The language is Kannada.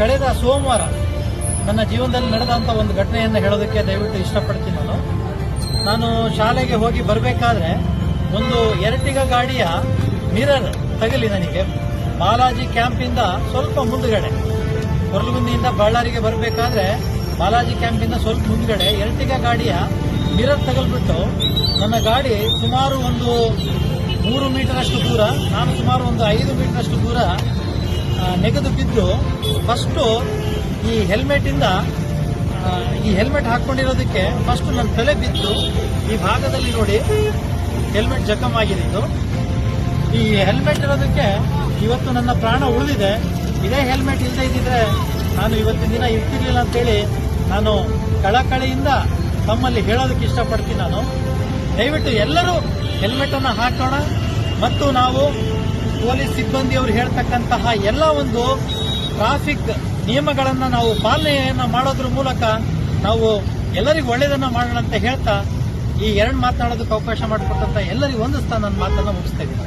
ಕಳೆದ ಸೋಮವಾರ ನನ್ನ ಜೀವನದಲ್ಲಿ ನಡೆದಂಥ ಒಂದು ಘಟನೆಯನ್ನು ಹೇಳೋದಕ್ಕೆ ದಯವಿಟ್ಟು ಇಷ್ಟಪಡ್ತೀನಿ ನಾನು. ನಾನು ಶಾಲೆಗೆ ಹೋಗಿ ಬರಬೇಕಾದ್ರೆ ಒಂದು ಎರಟಿಗ ಗಾಡಿಯ ಮಿರರ್ ತಗಲಿ ನನಗೆ. ಬಾಲಾಜಿ ಕ್ಯಾಂಪಿಂದ ಸ್ವಲ್ಪ ಮುಂದುಗಡೆ. ಕೊರಲಗುಂದಿಯಿಂದ ಬಳ್ಳಾರಿಗೆ ಬರಬೇಕಾದ್ರೆ ಬಾಲಾಜಿ ಕ್ಯಾಂಪಿಂದ ಸ್ವಲ್ಪ ಮುಂದುಗಡೆ ಎರಟಿಗ ಗಾಡಿಯ ಮಿರರ್ ತಗಲ್ಬಿಟ್ಟು ನನ್ನ ಗಾಡಿ ಸುಮಾರು ಒಂದು ಮೂರು ಮೀಟರ್ ಅಷ್ಟು ದೂರ, ನಾನು ಸುಮಾರು ಒಂದು ಐದು ಮೀಟರ್ ಅಷ್ಟು ದೂರ ನೆಗೆದು ಬಿದ್ದು ಫಸ್ಟು ಈ ಹೆಲ್ಮೆಟ್ ಇಂದ ಈ ಹೆಲ್ಮೆಟ್ ಹಾಕೊಂಡಿರೋದಕ್ಕೆ ಫಸ್ಟ್ ನನ್ನ ತಲೆ ಬಿದ್ದು ಈ ಭಾಗದಲ್ಲಿ ನೋಡಿ ಹೆಲ್ಮೆಟ್ ಜಖಮ್ ಆಗಿದ್ದು ಈ ಹೆಲ್ಮೆಟ್ ಇರೋದಕ್ಕೆ ಇವತ್ತು ನನ್ನ ಪ್ರಾಣ ಉಳಿದಿದೆ. ಇದೇ ಹೆಲ್ಮೆಟ್ ಇಲ್ಲದೆ ಇದ್ದಿದ್ರೆ ನಾನು ಇವತ್ತಿನ ದಿನ ಇರ್ತಿರ್ಲಿಲ್ಲ ಅಂತೇಳಿ ನಾನು ಕಳಕಳಿಯಿಂದ ತಮ್ಮಲ್ಲಿ ಹೇಳೋದಕ್ಕೆ ಇಷ್ಟಪಡ್ತೀನಿ ನಾನು. ದಯವಿಟ್ಟು ಎಲ್ಲರೂ ಹೆಲ್ಮೆಟ್ ಅನ್ನು ಹಾಕೋಣ. ಮತ್ತು ನಾವು ಪೊಲೀಸ್ ಸಿಬ್ಬಂದಿಯವರು ಹೇಳ್ತಕ್ಕಂತಹ ಎಲ್ಲ ಒಂದು ಟ್ರಾಫಿಕ್ ನಿಯಮಗಳನ್ನು ನಾವು ಪಾಲನೆಯನ್ನು ಮಾಡೋದ್ರ ಮೂಲಕ ನಾವು ಎಲ್ಲರಿಗೂ ಒಳ್ಳೆಯದನ್ನ ಮಾಡೋಣ ಅಂತ ಹೇಳ್ತಾ ಈ ಎರಡು ಮಾತನಾಡೋದಕ್ಕೆ ಅವಕಾಶ ಮಾಡಿಕೊಟ್ಟಂತ ಎಲ್ಲರಿಗೂ ಒಂದು ನನ್ನ ಮಾತನ್ನ ಮುಗಿಸ್ತಾ ಇದ್ದೀನಿ.